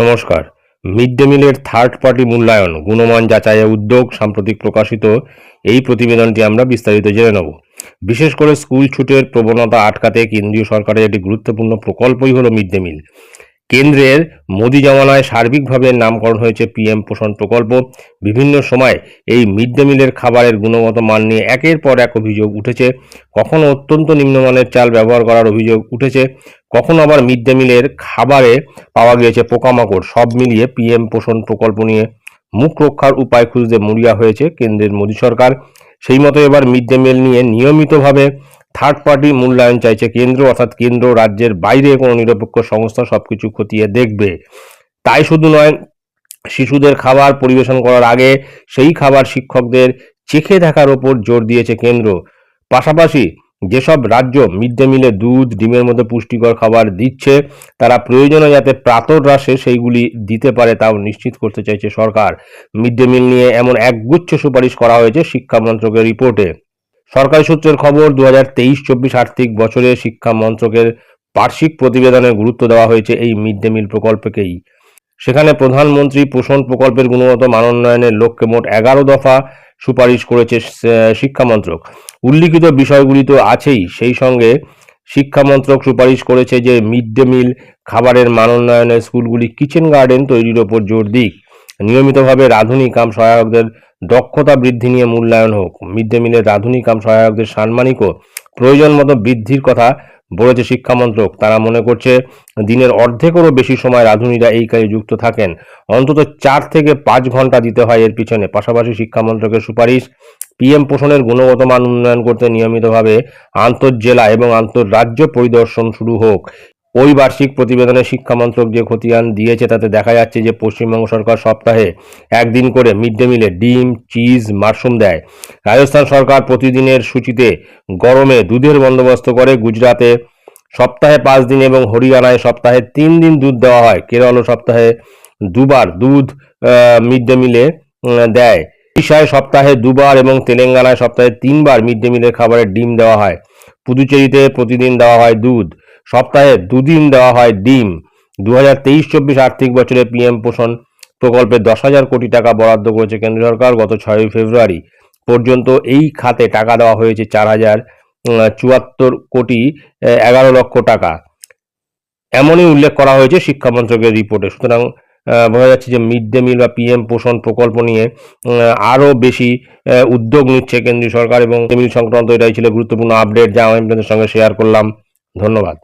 নমস্কার। Mid day মিলের third party মূল্যায়ন, গুণমান যাচাইয়ের উদ্যোগ সাম্প্রতিক প্রকাশিত এই প্রতিবেদনটি আমরা বিস্তারিত জেনে নেব। বিশেষ করে স্কুল ছুটের প্রবণতা আটকাতে কেন্দ্রীয় সরকারের একটি গুরুত্বপূর্ণ প্রকল্পই হলো মিড ডে মিল। কেন্দ্রের মোদি জমানায় সার্বিকভাবে নামকরণ হয়েছে পিএম পোষণ প্রকল্প। বিভিন্ন সময় এই মিড ডে মিলের খাবারের গুণগত মান নিয়ে একের পর এক অভিযোগ উঠেছে। কখনো অত্যন্ত নিম্নমানের চাল ব্যবহার করার অভিযোগ উঠেছে। কখনো আবার মিড ডে মিলের খাবারে পাওয়া গিয়েছে পোকামাকড়। সব মিলিয়ে পিএম পোষণ প্রকল্প নিয়ে মুখ রক্ষার উপায় খুঁজতে মরিয়া হয়েছে কেন্দ্রের মোদী সরকার। সেই মতো এবার মিড ডে মিল নিয়ে নিয়মিতভাবে থার্ড পার্টি মূল্যায়ন চাইছে কেন্দ্র, অর্থাৎ কেন্দ্র রাজ্যের বাইরে কোনো নিরপেক্ষ সংস্থা সব কিছু খতিয়ে দেখবে। তাই শুধু নয়, শিশুদের খাবার পরিবেশন করার আগে সেই খাবার শিক্ষকদের চেখে দেখার ওপর জোর দিয়েছে কেন্দ্র। পাশাপাশি যেসব রাজ্য মিড ডে মিলে দুধ, ডিমের মতো পুষ্টিকর খাবার দিচ্ছে, তারা প্রয়োজনে যাতে প্রাতর প্রাতরাশে সেইগুলি দিতে পারে তাও নিশ্চিত করতে চাইছে সরকার। মিড ডে মিল নিয়ে এমন একগুচ্ছ সুপারিশ করা হয়েছে শিক্ষা মন্ত্রকের রিপোর্টে। সরকারি সূত্রের খবর দু হাজার তেইশ, চব্বিশ আর্থিক বছরে শিক্ষা মন্ত্রকের বার্ষিক প্রতিবেদনে গুরুত্ব দেওয়া হয়েছে এই মিড ডে মিল প্রকল্পকেই। সেখানে প্রধানমন্ত্রী পোষণ প্রকল্পের গুণগত মানোন্নয়নের লক্ষ্যে মোট এগারো দফা সুপারিশ করেছে শিক্ষা মন্ত্রক। উল্লিখিত বিষয়গুলি তো আছেই, সেই সঙ্গে শিক্ষা মন্ত্রক সুপারিশ করেছে যে মিড ডে মিল খাবারের মান উন্নয়নে স্কুলগুলি কিচেন গার্ডেন তৈরির ওপর জোর দিক। নিয়মিতভাবে রাঁধুনি কাম সহায়কদের দক্ষতা বৃদ্ধি নিয়ে মূল্যায়ন হোক। মিড ডে মিলের রাঁধুনি কাম সহায়কদের সাম্মানিকও প্রয়োজন মতো বৃদ্ধির কথা বলেছে শিক্ষামন্ত্রক। তারা মনে করছে দিনের অর্ধেকেরও বেশি সময় রাঁধুনিরা এই কাজে যুক্ত থাকেন। অন্তত চার থেকে পাঁচ ঘণ্টা দিতে হয় এর পিছনে। পাশাপাশি শিক্ষামন্ত্রকের সুপারিশ পিএম পোষণের গুণগত মান উন্নয়ন করতে নিয়মিতভাবে আন্তঃজেলা এবং আন্তঃরাজ্য পরিদর্শন শুরু হোক। ওই বার্ষিক প্রতিবেদনে শিক্ষামন্ত্রক যে খতিয়ান দিয়েছে, তাতে দেখা যাচ্ছে যে পশ্চিমবঙ্গ সরকার সপ্তাহে একদিন করে মিড ডে মিলে ডিম, চিজ, মাশরুম দেয়। রাজস্থান সরকার প্রতিদিনের সূচিতে গরমে দুধের বন্দোবস্ত করে গুজরাতে সপ্তাহে পাঁচ দিন এবং হরিয়ানায় সপ্তাহে তিন দিন দুধ দেওয়া হয়। কেরল সপ্তাহে দুবার দুধ মিড ডে মিলে দেয়। ওড়িশায় সপ্তাহে দুবার এবং তেলেঙ্গানায় সপ্তাহে তিনবার মিড ডে মিলের খাবারের ডিম দেওয়া হয়। পুদুচেরিতে প্রতিদিন দেওয়া হয় দুধ। সপ্তাহে দুদিন দেওয়া হয় ডিম। দু হাজার তেইশ, চব্বিশ আর্থিক বছরে পিএম পোষণ প্রকল্পে দশ হাজার কোটি টাকা বরাদ্দ করেছে কেন্দ্র সরকার গত ছয়ই ফেব্রুয়ারি। পর্যন্ত এই খাতে টাকা দেওয়া হয়েছে চার হাজার চুয়াত্তর কোটি এগারো লক্ষ টাকা। এমনই উল্লেখ করা হয়েছে শিক্ষা মন্ত্রকের রিপোর্টে। সুতরাং বোঝা যাচ্ছে যে মিড ডে মিল বা পিএম পোষণ প্রকল্প নিয়ে আরও বেশি উদ্যোগ নিচ্ছে কেন্দ্রীয় সরকার এবং মিল সংক্রান্ত এটাই ছিল গুরুত্বপূর্ণ আপডেট যা আমি আপনাদের সঙ্গে শেয়ার করলাম। ধন্যবাদ।